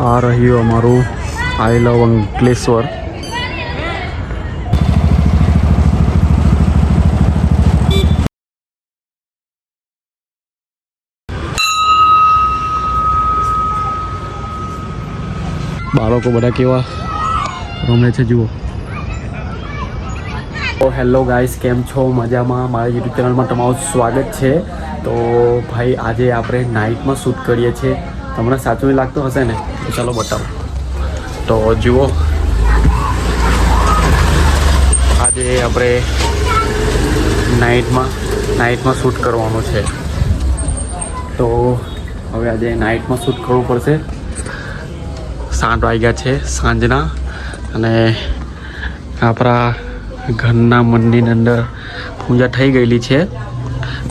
આ રહ્યું અમારું આઈ લવ અંકલેશ્વર. બાળકો બધા કેવા? રમે છે, જુઓ. તો હેલો ગાઈસ, કેમ છો? મજામાં? મારા યુટ્યુબ ચેનલમાં તમારું સ્વાગત છે. તો ભાઈ, આજે આપણે નાઇટમાં શૂટ કરીએ છીએ. તમને સાચું લાગતું હશે ને? ચાલો બતાવો. તો જુઓ. આજે આપણે નાઇટમાં નાઇટમાં શૂટ કરવાનું છે. તો હવે આજે નાઇટમાં શૂટ કરવું પડશે. સાત વાગ્યા છે સાંજના અને આપણા ઘરના મંદિરની અંદર પૂજા થઈ ગયેલી છે.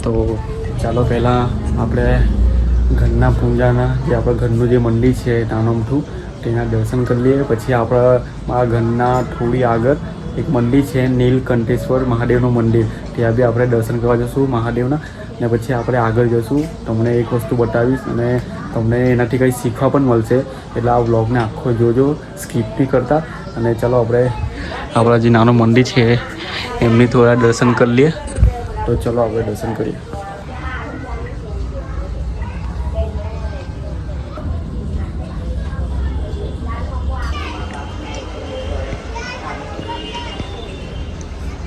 તો ચાલો પહેલાં આપણે ઘરના પૂજાના જે આપણા ઘરનું જે મંદિર છે નાનમઠું, તેના દર્શન કરી લઈએ. પછી આપણા મારા ઘરના થોડી આગળ એક મંદિર છે નીલકંઠેશ્વર મહાદેવનું મંદિર. ત્યાં બી આપણે દર્શન કરવા જઈશું મહાદેવના. ને પછી આપણે આગળ જઈશું તમને એક વસ્તુ બતાવીશ અને તમને એનાથી કંઈ શીખવા પણ મળશે. એટલે આ વ્લોગને આખો જોજો, સ્કીપ નહીં કરતા. અને ચાલો આપણે આપણા જે નાનું મંદિર છે, એમની થોડા દર્શન કરી લઈએ. તો ચલો આપણે દર્શન કરીએ.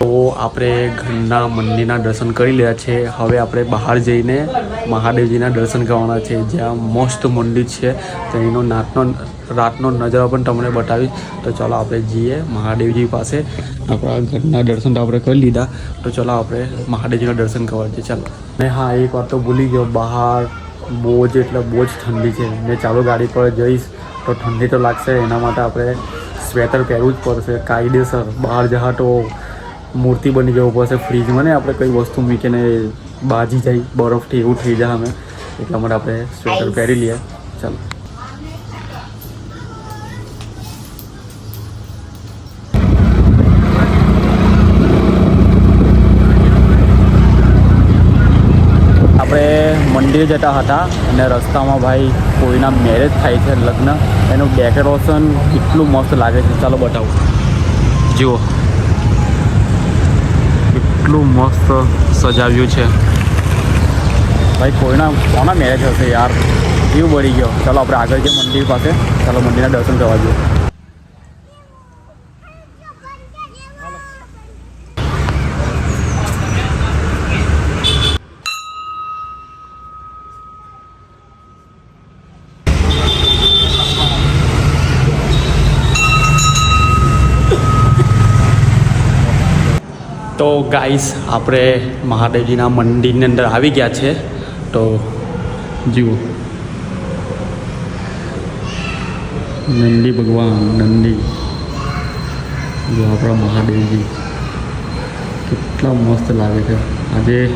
તો આપણે ઘરના મંદિરના દર્શન કરી લીધા છે. હવે આપણે બહાર જઈને મહાદેવજીના દર્શન કરવાના છે. જ્યાં મસ્ત મંદિર છે. તેનો નાતનો રાતનો નજારો પણ તમને બતાવીશ. તો ચાલો આપણે જઈએ મહાદેવજી પાસે. આપણા ઘરના દર્શન તો આપણે કરી લીધા. તો ચાલો આપણે મહાદેવજીના દર્શન કરવા જઈએ. ચાલો. અને હા, એક વાત તો ભૂલી ગયો. બહાર બહુ જ એટલે બહુ જ ઠંડી છે. મેં ચાલો ગાડી પર જઈશ તો ઠંડી તો લાગશે. એના માટે આપણે સ્વેટર પહેરવું જ પડશે. કાયદેસર. બહાર જહા તો મૂર્તિ બની જવું પડશે ફ્રીજમાં ને? આપણે કઈ વસ્તુ મૂકીને બાજી જાય બરફથી એવું થઈ જાય અમે. એટલા માટે આપણે સ્વેટર પહેરી લઈએ. ચાલો. આપણે મંદિર જતા હતા અને રસ્તામાં ભાઈ કોઈના મેરેજ થાય છે લગ્ન. એનું ડેકોરેશન એટલું મસ્ત લાગે છે. ચાલો બતાવું. જુઓ. એટલું મસ્ત સજાવ્યું છે. ભાઈ, કોઈના કોના મેરેજ હશે યાર? એવું બળી ગયો. ચાલો, આપણે આગળ જઈએ મંદિર પાસે, ચાલો મંદિરના દર્શન કરવા જઈએ. તો ગાઈસ આપણે મહાદેવજીના મંદિરની અંદર આવી ગયા છે. તો જુઓ. નંદી ભગવાન, નંદી. જો આપણા મહાદેવજી. કેટલા મસ્ત લાગે છે. આજે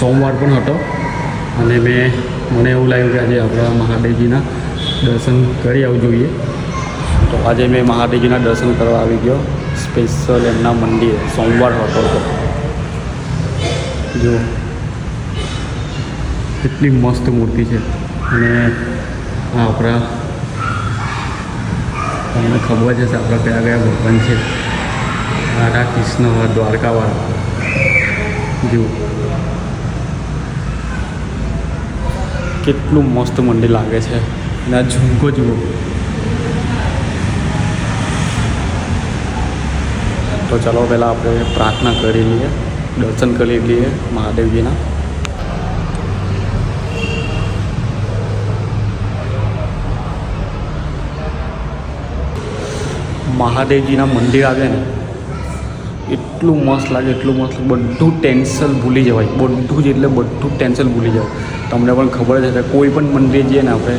સોમવાર પણ હતો અને મેં, મને એવું લાગ્યું કે આજે આપણા મહાદેવજીના દર્શન કરી આવવું જોઈએ. તો આજે મેં મહાદેવજીના દર્શન કરવા આવી ગયો. સ્પેશિયલ એમના મંદિર, સોમવાર હતો તો. જો કેટલી મસ્ત મૂર્તિ છે. અને આપણા, તમને ખબર છે આપણા કયા કયા ભગવાન છે. રાધા કૃષ્ણ દ્વારકાવાળા. જો કેટલું મસ્ત મંદિર લાગે છે. અને આ ઝુમકો જુઓ. તો ચાલો પહેલાં આપણે પ્રાર્થના કરી લઈએ, દર્શન કરી લઈએ મહાદેવજીના. મહાદેવજીના મંદિર આવે ને એટલું મસ્ત લાગે, એટલું મસ્ત બધું ટેન્શન ભૂલી જવાય. બધું જ એટલે બધું ટેન્શન ભૂલી જવાય. તમને પણ ખબર જ હશે, કોઈ પણ મંદિર જઈએ ને આપણે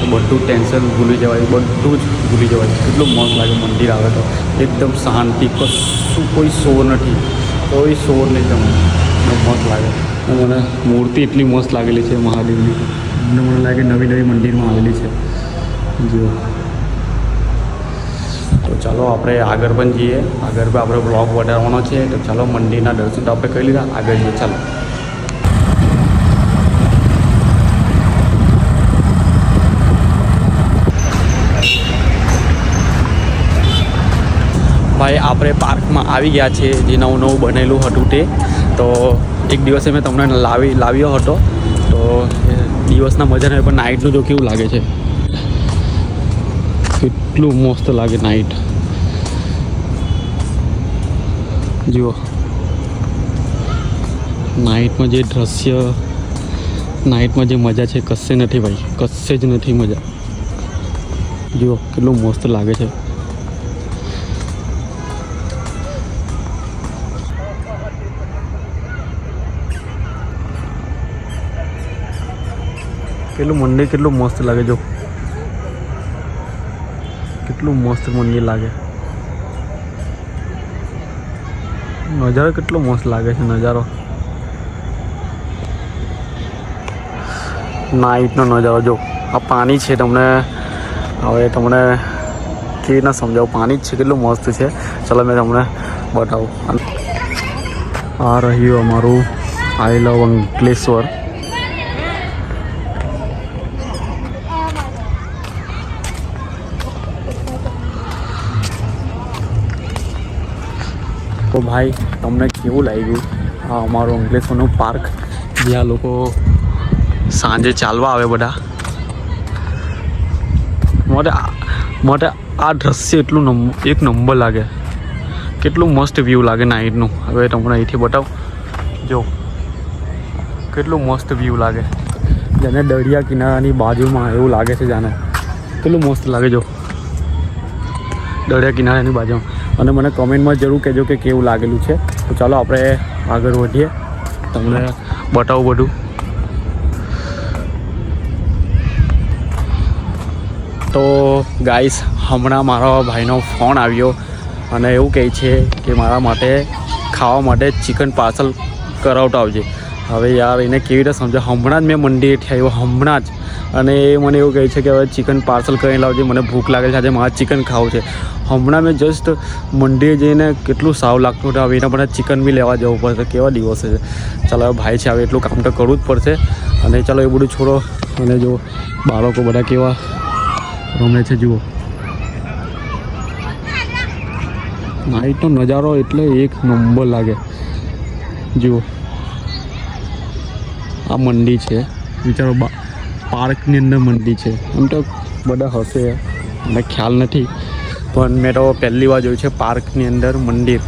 તો બધું ટેન્શન ભૂલી જવાય, બધું જ ભૂલી જવાય. એટલું મસ્ત લાગે મંદિર આવે તો. એકદમ શાંતિ, કશું કોઈ શોર નથી. કોઈ શોર નહીં તમને. મસ્ત લાગે. મને મૂર્તિ એટલી મસ્ત લાગેલી છે મહાદેવની. મને લાગે નવી નવી મંદિરમાં આવેલી છે. જુઓ. તો ચાલો આપણે આગળ પણ જઈએ. આગળ પણ આપણે બ્લોગ વધારવાનો છે. તો ચાલો મંદિરના દર્શન તો આપણે કરી લીધા. આગળ જઈએ, ચાલો. ભાઈ, આપણે પાર્કમાં આવી ગયા છે. જે નવું નવું બનેલું હતું તે. તો એક દિવસે મેં તમને લાવી, લાવ્યો હતો. તો દિવસના મજાને પણ નાઇટનું જો કેવું લાગે છે. કેટલું મસ્ત લાગે નાઇટ જુઓ નાઇટમાં જે દ્રશ્ય નાઇટમાં જે મજા છે કશે નથી ભાઈ કશે જ નથી મજા જુઓ કેટલું મસ્ત લાગે છે કેટલું મંદિર કેટલું મસ્ત લાગે જો કેટલું મસ્ત મંદિર લાગે. નજારો કેટલો મસ્ત લાગે છે, નજારો. નાઇટનો નજારો, જો, આ પાણી છે તમને. હવે તમને કેવી રીતના સમજાવું? પાણી જ છે, કેટલું મસ્ત છે. ચલો મેં તમને બતાવું. આ રહ્યું અમારું આઈ લવ અંકલેશ્વર. તો ભાઈ, તમને કેવું લાગ્યું આ અમારું અંકલેશ્વરનું પાર્ક? જ્યાં લોકો સાંજે ચાલવા આવે બધા. માટે માટે આ દ્રશ્ય એટલું એક નંબર લાગે. કેટલું મસ્ત વ્યૂ લાગે નાઇટનું હવે તમને અહીંથી બતાવું. જો, કેટલું મસ્ત વ્યૂ લાગે. જેને દરિયા કિનારાની બાજુમાં એવું લાગે છે જાણે. કેટલું મસ્ત લાગે, જો. દરિયા કિનારાની બાજુમાં. અને મને કમેન્ટમાં જરૂર કહેજો કે કેવું લાગેલું છે. તો ચાલો આપણે આગળ વધીએ. તમને બતાવું બધું. તો ગાઈસ, હમણાં મારા ભાઈનો ફોન આવ્યો અને એવું કહે છે કે મારા માટે ખાવા માટે ચિકન પાર્સલ કરાવતા આવજે. હવે યાર, એને કેવી રીતે સમજાવ? હમણાં જ મેં મંદિરેથી આવ્યો, હમણાં જ. અને એ મને એવું કહે છે કે હવે ચિકન પાર્સલ કરીને લાવજે, મને ભૂખ લાગે છે, આજે મારે ચિકન ખાવું છે. હમણાં મેં જસ્ટ મંડીએ જઈને કેટલું સાવ લાગતું હતું, હવે એના બધા ચિકન બી લેવા જવું પડશે કેવા દિવસે છે. ચાલો, હવે ભાઈ છે, હવે એટલું કામ તો કરવું જ પડશે. અને ચાલો, એ બધું છોડો. અને જો બાળકો બધા કેવા રમે છે, જુઓ. નાઇટનો નજારો એટલે એક નંબર લાગે. જુઓ. આ મંડી છે. વિચારો પાર્કની અંદર મંડી છે. એમ તો બધા હશે મને ખ્યાલ નથી. પણ મેં તો પહેલી વાર જોયું છે પાર્કની અંદર મંદિર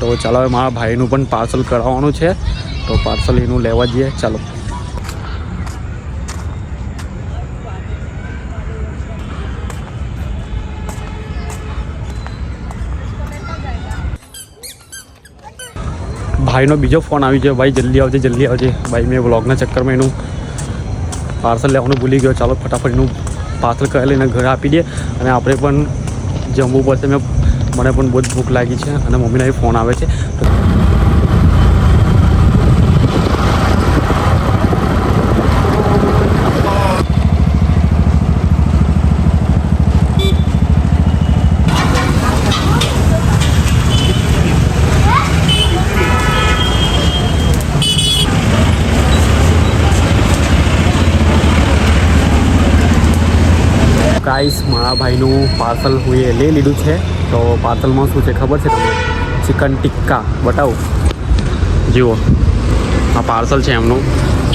તો ચાલો મારા ભાઈનું પણ પાર્સલ કરાવવાનું છે. તો પાર્સલ એનું લેવા જઈએ. ચાલો. ભાઈનો બીજો ફોન આવી ગયો. ભાઈ, જલ્દી આવજે જલ્દી આવજે. ભાઈ, મેં વ્લોગના ચક્કરમાં એનું પાર્સલ લેવાનું ભૂલી ગયો. ચાલો, ફટાફટ એનું પાર્સલ કરી લઈને ઘરે આપી દે. અને આપણે પણ જમવું પડશે. મેં મને પણ બહુ જ ભૂખ લાગી છે અને મમ્મીના ફોન આવે છે. ગાઈસ મારા ભાઈનું પાર્સલ હું એ લઈ લીધું છે. તો પાર્સલમાં શું છે ખબર છે તમને? ચિકન ટિક્કા. બતાવું. જુઓ. આ પાર્સલ છે એમનું.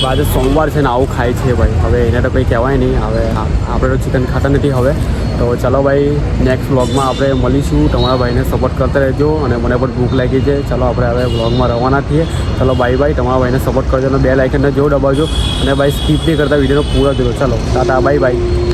આજે સોમવાર છે ને આવું ખાય છે ભાઈ. હવે એને તો કંઈ કહેવાય નહીં. હવે આપણે તો ચિકન ખાતા નથી હવે. તો ચાલો ભાઈ નેક્સ્ટ વ્લોગમાં આપણે મળીશું. તમારા ભાઈને સપોર્ટ કરતા રહેજો અને મને પણ ભૂખ લાગી છે. ચાલો આપણે હવે વ્લોગમાં રવાના થઈએ. ચાલો બાય બાય તમારા ભાઈને સપોર્ટ કરજો અને બે લાઇકનને જો દબાવજો. અને ભાઈ સ્કીપ નહીં કરતા વિડીયોનો પૂરો જોજો. ચાલો, ટાટા બાય બાય